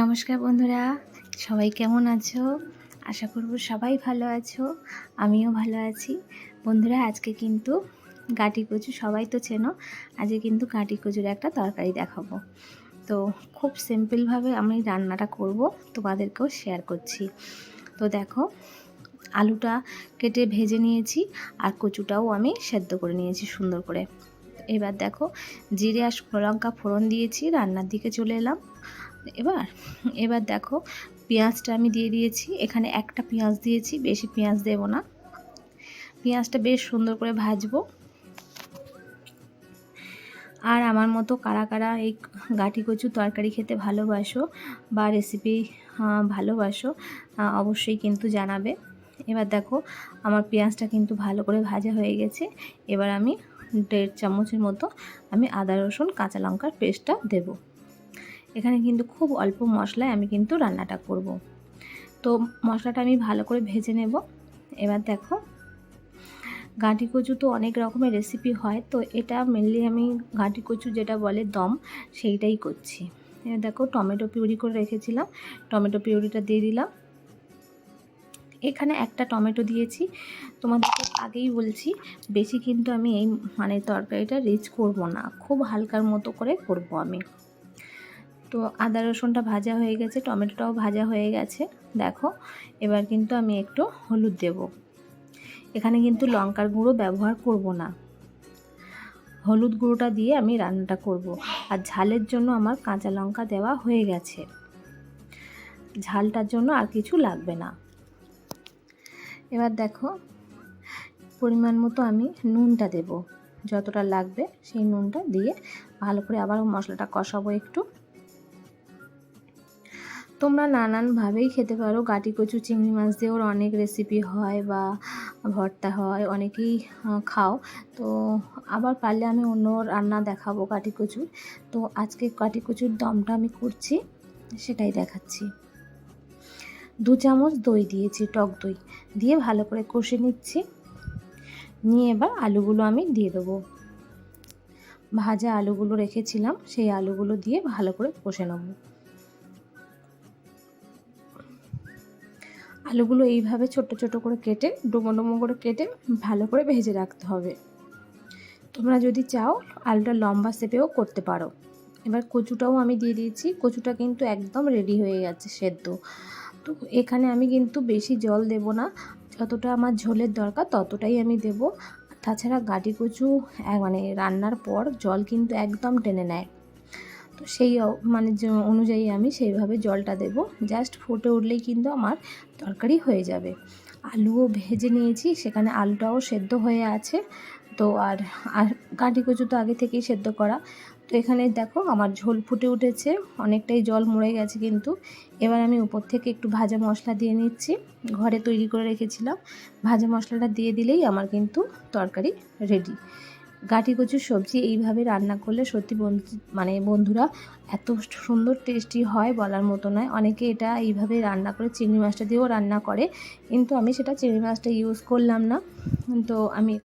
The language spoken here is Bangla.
নমস্কার বন্ধুরা, সবাই কেমন আছো? আশা করব সবাই ভালো আছো, আমিও ভালো আছি। বন্ধুরা, আজকে কিন্তু গাটি কচু সবাই তো চেনো, আজকে কিন্তু গাটি কচুর একটা তরকারি দেখাবো। তো খুব সিম্পলভাবে আমি রান্নাটা করব, তোমাদেরকেও শেয়ার করছি। তো দেখো, আলুটা কেটে ভেজে নিয়েছি, আর কচুটাও আমি সেদ্ধ করে নিয়েছি সুন্দর করে। এবার দেখো, জিরে আর লঙ্কা ফোড়ন দিয়েছি, রান্নার দিকে চলে এলাম। এবার এবার দেখো, পেঁয়াজটা আমি দিয়ে দিয়েছি। এখানে একটা পেঁয়াজ দিয়েছি, বেশি পেঁয়াজ দেব না। পেঁয়াজটা বেশ সুন্দর করে ভাজবো। আর আমার মতো কারা কারা এই গাঠি কচু তরকারি খেতে ভালোবাসো বা রেসিপি ভালোবাসো অবশ্যই কিন্তু জানাবে। এবার দেখো, আমার পেঁয়াজটা কিন্তু ভালো করে ভাজা হয়ে গেছে। এবার আমি দেড় চামচের মতো আমি আদা রসুন, কাঁচা লঙ্কার পেস্টটা দেবো। এখানে কিন্তু খুব অল্প মশলায় আমি কিন্তু রান্নাটা করব। তো মশলাটা আমি ভালো করে ভেজে নেব। এবার দেখো, গাঁটি কচু তো অনেক রকমের রেসিপি হয়, তো এটা মেনলি আমি গাঁটি কচু যেটা বলে দম, সেইটাই করছি। এবার দেখো, টমেটো পিউরি করে রেখেছিলাম, টমেটো পিউরিটা দিয়ে দিলাম। এখানে একটা টমেটো দিয়েছি। তোমাদেরকে আগেই বলছি, বেশি কিন্তু আমি এই মানে তরকারিটা রিচ করব না, খুব হালকার মতো করে করব আমি। তো আদা রসুনটা ভাজা হয়ে গেছে, টমেটোটাও ভাজা হয়ে গেছে। দেখো, এবার কিন্তু আমি একটু হলুদ দেব। এখানে কিন্তু লঙ্কার গুঁড়ো ব্যবহার করব না। হলুদ গুঁড়োটা দিয়ে আমি রান্নাটা করব। আর ঝালের জন্য আমার কাঁচা লঙ্কা দেওয়া হয়ে গেছে। ঝালটার জন্য আর কিছু লাগবে না। এবার দেখো, পরিমাণ মতো আমি নুনটা দেব। যতটা লাগবে সেই নুনটা দিয়ে ভালো করে আবার মশলাটা কষাবো একটু। তোমরা নানানভাবেই খেতে পারো। গাটি কচু, চিংড়ি মাছ দিয়েও অনেক রেসিপি হয় বা ভর্তা হয়, অনেকেই খাও। তো আবার পারলে আমি অন্য রান্না দেখাবো কাটি কচুর। তো আজকে কাটি কচুর দমটা আমি করছি, সেটাই দেখাচ্ছি। দু চামচ দই দিয়েছি, টক দই। দিয়ে ভালো করে কষে নিচ্ছি। নিয়ে এবার আলুগুলো আমি দিয়ে দেবো। ভাজা আলুগুলো রেখেছিলাম, সেই আলুগুলো দিয়ে ভালো করে কষে নেব। আলুগুলো এইভাবে ছোট ছোট করে কেটে, ডুমো ডুমো করে কেটে ভালো করে ভেজে রাখতে হবে। তোমরা যদি চাও, আলুটা লম্বা শেপেও করতে পারো। এবার কচুটাও আমি দিয়ে দিয়েছি। কচুটা কিন্তু একদম রেডি হয়ে গেছে সেদ্ধ। তো এখানে আমি কিন্তু বেশি জল দেব না। যতটা আমার ঝোলের দরকার ততটাই আমি দেব। তাছাড়া গাটি কচু মানে রান্নার পর জল কিন্তু একদম টেনে নেয়। তো সেই মানে অনুযায়ী আমি সেইভাবে জলটা দেব। জাস্ট ফুটে উঠলেই কিন্তু আমার তরকারি হয়ে যাবে। আলুও ভেজে নিয়েছি, সেখানে আলুটাও সেদ্ধ হয়ে আছে। তো আর আর কাঁটি কচু তো আগে থেকেই সেদ্ধ করা। তো এখানে দেখো আমার ঝোল ফুটে উঠেছে, অনেকটাই জল মরে গেছে কিন্তু। এবার আমি উপর থেকে একটু ভাজা মশলা দিয়ে নিচ্ছি। ঘরে তৈরি করে রেখেছিলাম। ভাজা মশলাটা দিয়ে দিলেই আমার কিন্তু তরকারি রেডি গাটি কচুর সবজি এইভাবে রান্না করলে সত্যি বন্ধু মানে বন্ধুরা এত সুন্দর টেস্টি হয় বলার মতো নয়। অনেকে এটা এইভাবে রান্না করে, চিংড়ি মাছটা দিয়েও রান্না করে। কিন্তু আমি সেটা চিংড়ি মাছটা ইউজ করলাম না। তো আমি